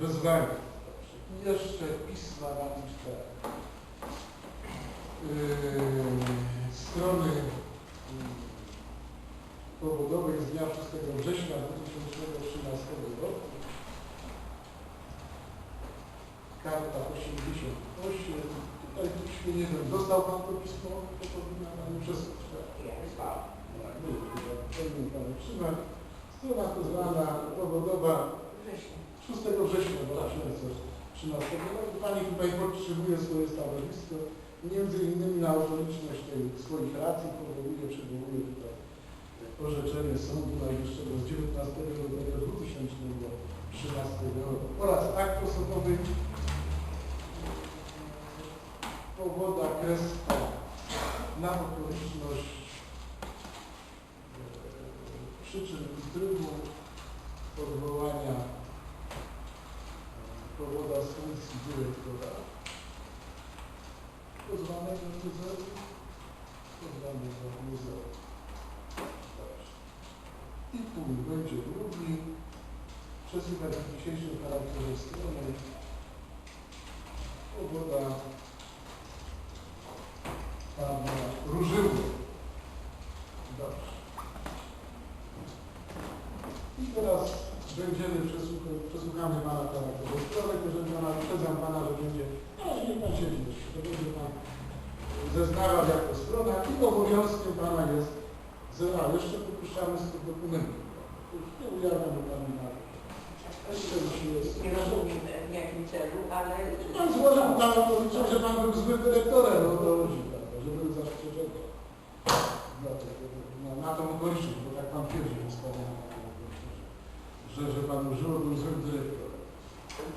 wezwania. I jeszcze pisma na liczbę yy, strony yy, powodowej z dnia 6 września 2013 roku. Karta 88. Tutaj piśmie nie wiem, dostał Pan to pismo? To powinna Pani przesłać. tak? Ja wysłałem. Powinien Pan otrzymać. Strona pozwana powodowa Września. 6 września 2013 roku Pani tutaj podtrzymuje swoje stanowisko. Między innymi na okoliczność swoich racji powołuje, przywołuje tutaj orzeczenie Sądu Najwyższego z 19 lutego 2013 roku oraz akt osobowy powoda kreska na okoliczność e, przyczyn i trybu odwołania e, powoda funkcji dyrektora pozwanego muzeum, pozwanego muzeum. I punkt będzie drugi. Przesłuchać w dzisiejszym charakterze strony powoda pana Różyły. Dobrze. I teraz będziemy przesłuch- przesłuchamy pana charakterze sprawy, jeżeli pana uprzedzam pana, że będzie, no nie pan siedzi jeszcze, to będzie pan zeznawał jako strona i obowiązkiem pana jest, a jeszcze wypuszczamy z tych dokumentów. Już nie ujawniamy panu na jest. Nie rozumiem w jakim celu, ale... Pan złożył na okoliczność, że pan był złym dyrektorem, no to chodzi, prawda, że był zastrzeżony. Na, na tą okoliczność, bo tak pan twierdzi, że składał na tą okoliczność, że, że pan użył, był złym dyrektorem.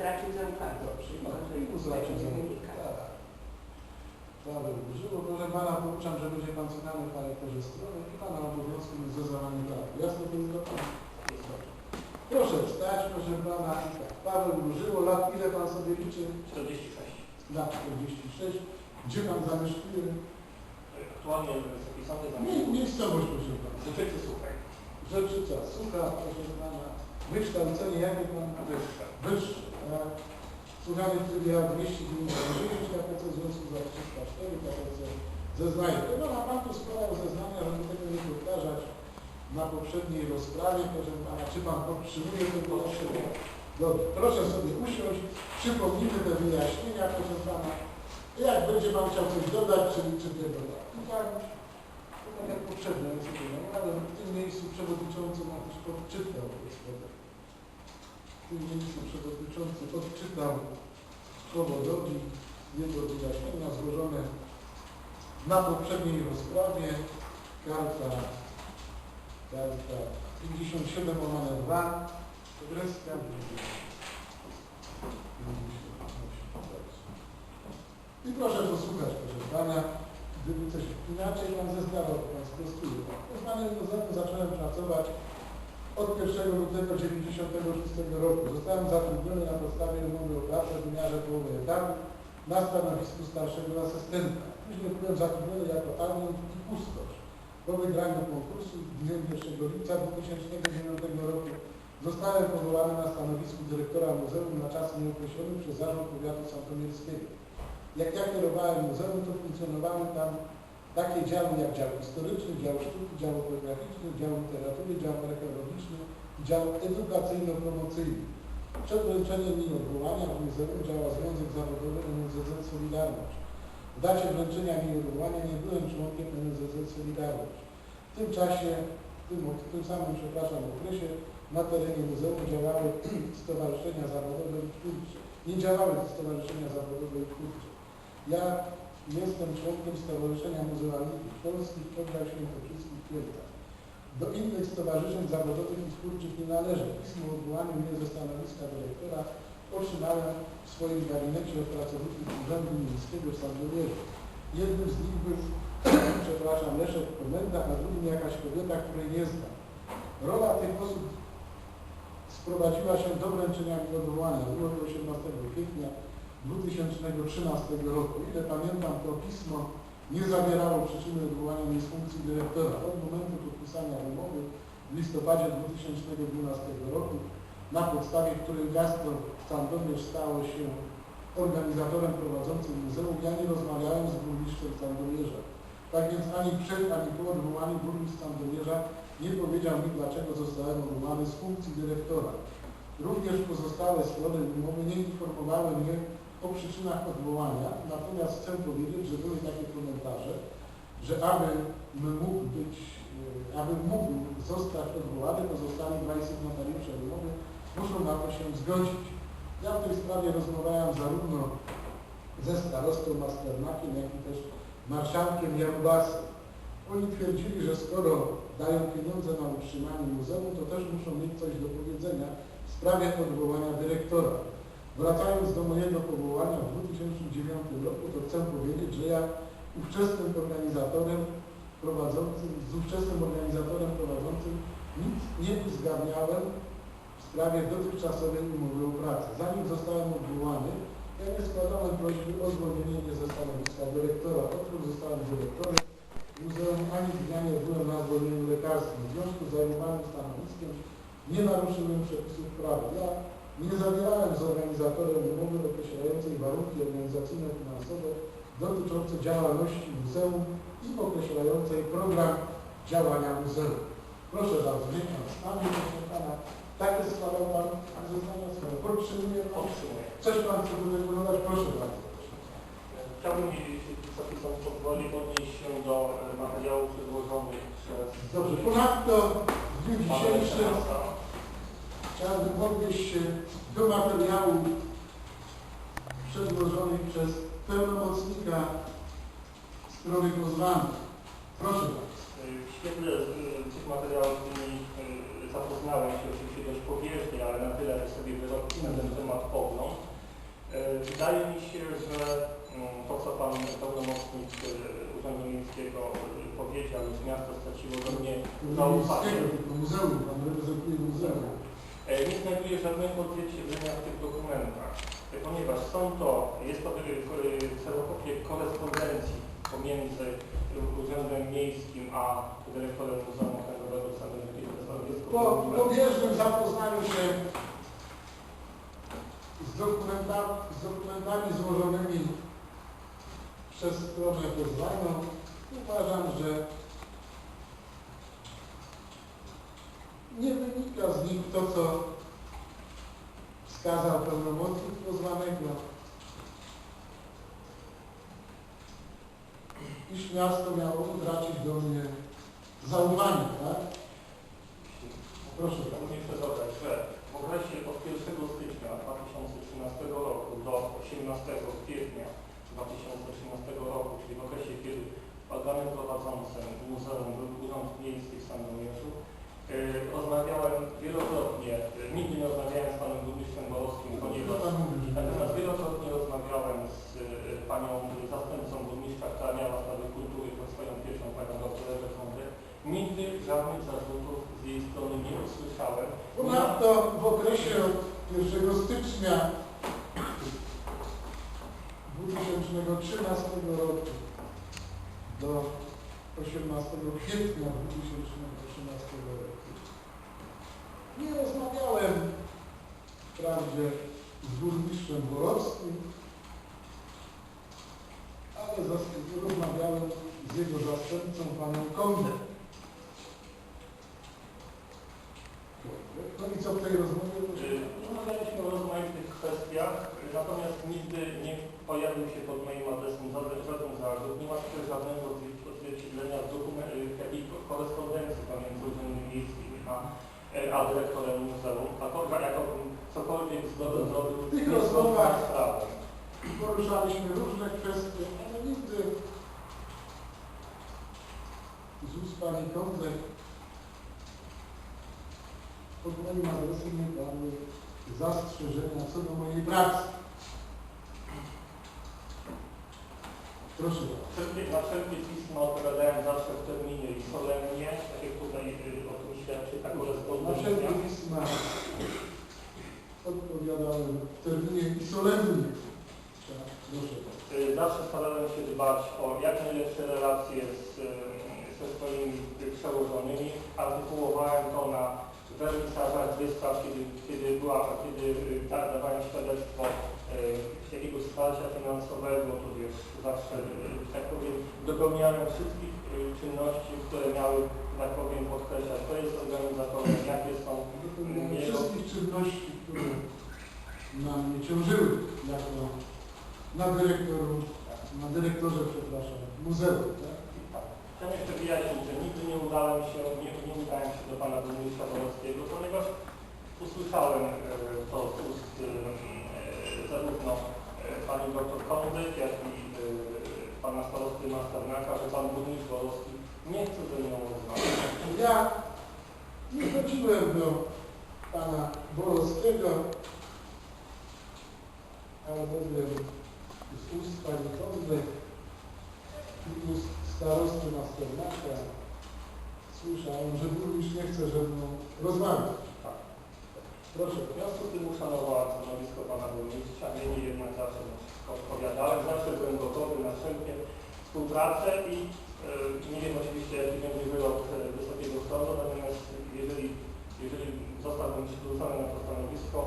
Tracił zaufanie. Dobrze, no, To i jest uznacie za wynika. tak. Paweł użyło, proszę pana pouczam, że będzie pan słuchany w charakterze strony i pana obowiązkiem jest zeznawanie prawa. Jasno to jest dobrze? Jest dobrze. Proszę wstać, proszę pana. I tak, Paweł użyło, lat ile pan sobie liczy? 46. lat 46. Gdzie pan zamieszkuje? Aktualnie jest Nie, miejscowość, proszę pana. Rzeczycy słuchaj. Rzeczyca, Sucha, proszę pana. Wykształcenie jakie pan? Wyższe. Wyższe. tak? Słuchany w trybie 299 KPC w związku z 304 KPC zeznaje. No ma pan tu składał zeznania, żeby tego nie powtarzać na poprzedniej rozprawie. Proszę pana, czy pan podtrzymuje to wyjaśnienie? Dobrze, proszę sobie usiąść, przypomnijmy te wyjaśnienia, proszę pana. Jak będzie pan chciał coś dodać, czy, czy nie dodać? Ja sobie, no, ale w tym miejscu przewodniczący ma też podczytał sprawę. W tym miejscu przewodniczący odczytał powodowi jego wyjaśnienia złożone na poprzedniej rozprawie. Karta, karta 57 łamane 2, kreska 58. I proszę posłuchać, proszę Pana, gdyby coś inaczej Pan zeznawał, to Pan sprostuje. Z Panem Józefem zacząłem pracować od 1 lutego 1996 roku. Zostałem zatrudniony na podstawie umowy o pracę w wymiarze połowy etatu na stanowisku starszego asystenta. Później byłem zatrudniony jako agent i kustosz. Po wygraniu konkursu dniem 1 lipca 2009 roku zostałem powołany na stanowisku dyrektora muzeum na czas nieokreślony przez Zarząd Powiatu Santomierskiego. Jak ja kierowałem muzeum, to funkcjonowały tam takie działy jak dział historyczny, dział sztuki, dział fotograficzny, dział literatury, dział archeologiczny, dział edukacyjno-promocyjny. Przed wręczeniem mi odwołania w muzeum działa Związek Zawodowy NZZ Solidarność. W dacie wręczenia mi odwołania nie byłem członkiem NZZ Solidarność. W tym czasie, w tym, w tym samym, przepraszam, okresie na terenie muzeum działały stowarzyszenia zawodowe i twórcze. Nie działały stowarzyszenia zawodowe i twórcze. Ja jestem członkiem Stowarzyszenia Muzealników Polskich Oddział Świętokrzyski w Kielcach. Do innych stowarzyszeń zawodowych i twórczych nie należę. Pismo o odwołaniu mnie ze stanowiska dyrektora otrzymałem w swoim gabinecie od pracowników Urzędu Miejskiego w Sandomierzu. Jednym z nich był, przepraszam, Leszek Komenda, a drugim jakaś kobieta, której nie znam. Rola tych osób sprowadziła się do wręczenia mi odwołania. Było to 18 kwietnia 2013 roku. Ile pamiętam, to pismo nie zawierało przyczyny odwołania mnie z funkcji dyrektora. Od momentu podpisania umowy w listopadzie 2012 roku na podstawie której Gaston Sandomierz stało się organizatorem prowadzącym muzeum, ja nie rozmawiałem z burmistrzem Sandomierza. Tak więc ani przed, ani po odwołaniu burmistrz Sandomierza nie powiedział mi, dlaczego zostałem odwołany z funkcji dyrektora. Również pozostałe strony umowy nie informowały mnie o przyczynach odwołania, natomiast chcę powiedzieć, że były takie komentarze, że aby mógł być, e, aby mógł zostać odwołany, pozostali dwaj sygnatariusze umowy muszą na to się zgodzić. Ja w tej sprawie rozmawiałem zarówno ze starostą Masternakiem, jak i też marszałkiem Jarubasem. Oni twierdzili, że skoro dają pieniądze na utrzymanie muzeum, to też muszą mieć coś do powiedzenia w sprawie odwołania dyrektora. Wracając do mojego powołania w 2009 roku, to chcę powiedzieć, że ja ówczesnym organizatorem prowadzącym, z ówczesnym organizatorem prowadzącym nic nie uzgadniałem w sprawie dotychczasowej umowy o pracę. Zanim zostałem odwołany, ja nie składałem prośby o zwolnienie mnie ze stanowiska dyrektora. Odkąd zostałem dyrektorem muzeum, ani dnia nie byłem na zwolnieniu lekarskim. W związku z zajmowanym stanowiskiem nie naruszyłem przepisów prawa. Ja nie zawierałem z organizatorem umowy określającej warunki organizacyjno-finansowe dotyczące działalności muzeum i określającej program działania muzeum. Proszę bardzo, niech Pan stanie, proszę Pana. Takie składał Pan zeznania swoje. Podtrzymuje Pan. Podtrzymuję. Coś Pan chce wydekorować? Proszę bardzo. Chciałbym, jeśli Wysoki Sąd pozwoli, odnieść się do e, materiałów przedłożonych przez Dobrze, ponadto w dniu dzisiejszym. Chciałbym odnieść się do materiału przedłożonych przez pełnomocnika strony pozwanej. Proszę bardzo. W świetle e, tych materiałów, z którymi e, zapoznałem się oczywiście dość pobieżnie, ale na tyle sobie wyroki na ten temat pogląd. E, Wydaje mi się, że mm, to, co Pan pełnomocnik e, Urzędu Miejskiego e, powiedział, że miasto straciło do mnie zaufanie. Muzeum, Pan reprezentuje muzeum. E, Nie znajduje żadnego odzwierciedlenia w tych dokumentach, ponieważ są to, jest to e, e, kserokopie korespondencji pomiędzy Urzędem Miejskim a dyrektorem Muzeum Okręgowego w Sandomierzu Po pobieżnym zapoznaniu się z, dokumenta, z dokumentami złożonymi przez stronę pozwaną, uważam, że nie wynika z nich to, co wskazał pełnomocnik pozwanego, iż miasto miało utracić do mnie zaufanie, tak? Proszę. Chciałbym jeszcze dodać, że w okresie od 1 stycznia 2013 roku do 18 kwietnia 2013 roku, czyli w okresie, kiedy organem prowadzącym muzeum był Urząd Miejski w Sandomierzu, yy, rozmawiałem wielokrotnie, yy, nigdy nie rozmawiałem z panem burmistrzem Borowskim, Co ponieważ pan mówi? że- Natomiast wielokrotnie rozmawiałem z y, panią zastępcą burmistrza, która miała sprawy kultury pod swoją pierwszą panią doktor Ewę Nigdy żadnych zarzutów z jej strony nie usłyszałem. Ponadto w okresie od 1 stycznia 2013 roku do 18 kwietnia 2013 roku nie rozmawiałem wprawdzie z burmistrzem Borowskim, ale rozmawiałem z jego zastępcą, panem Kondem. No i co w tej rozmowie? proszę? Y, Rozmawialiśmy o rozmaitych kwestiach, y, natomiast nigdy nie pojawił się pod moim adresem żaden, żaden zarzut. Nie ma też żadnego odzwier- odzwierciedlenia w dokumencie, w jakiej korespondencji pomiędzy Urzędem Miejskim a, y, a dyrektorem muzeum. A to jakobym cokolwiek zgodem zrobił W tych rozmowach. Poruszaliśmy różne kwestie, ale nigdy z ust pani Kądek pod moim adresem nie padły zastrzeżenia co do mojej pracy. Na wszelkie pisma odpowiadałem zawsze w terminie i solennie, tak jak tutaj y, o tym świadczy ta Na korespondencja. wszelkie pisma odpowiadałem w terminie i solennie. Tak, Proszę. Y, Zawsze starałem się dbać o jak najlepsze relacje z, y, ze swoimi przełożonymi. Artykułowałem to na wernisażach, wystaw, kiedy, kiedy była, kiedy da- dawałem świadectwo y, jakiegoś wsparcia finansowego, to jest zawsze, że tak powiem, dopełniałem wszystkich y, czynności, które miały, tak powiem, podkreślać, to jest organizatorem, jakie są Jego- wszystkich czynności, które na mnie ciążyły jako na dyrektoru, na dyrektorze, przepraszam, muzeum. Tak? Chciałem jeszcze wyjaśnić, że nigdy nie udałem się, nie, nie udałem się do pana burmistrza Borowskiego, ponieważ usłyszałem e, to z ust e, e, zarówno e, pani doktor Kondyk, jak i e, pana starosty Masternaka, że pan burmistrz Borowski nie chce ze mną rozmawiać. Ja nie chodziłem do pana Borowskiego, ale powiem z ust pani Kondy i ust starosty Masternaka słyszałem, że burmistrz nie chce ze mną rozmawiać. Tak. Proszę. W związku z tym uszanowałem stanowisko pana burmistrza, niemniej jednak zawsze wszystko odpowiadałem, zawsze byłem gotowy na wszelkie współpracę i e, nie wiem oczywiście jaki będzie wyrok Wysokiego Sądu, natomiast jeżeli, jeżeli zostałbym przywrócony na to stanowisko,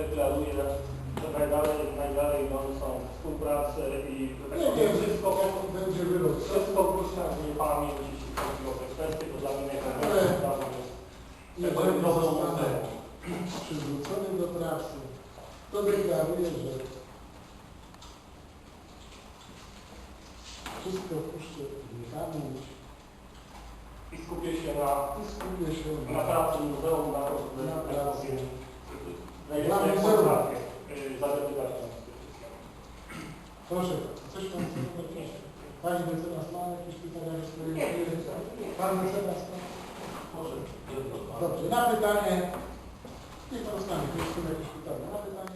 deklaruję, że najdalej, najdalej idącą współpracę i tak Nie powiem, wiem, wszystko, będzie wyrok. wszystko później z niepami, jeśli chodzi o te kwestie, to dla mnie najważniejsze jest Jeżeli dobrą zostanę muzeum. przywrócony do pracy, to deklaruję, że wszystko puszczę w pamięć i skupię się na i skupię się na pracy muzeum, na żeby Na pracy. Na muzeum. y, na. Proszę, coś pan chce dodać? Pani mecenas ma jakieś pytania w swojej Pan mecenas ma? Może. Dobrze, na pytanie. Nie porozmawiamy, nie rozmawialiśmy. Dobra.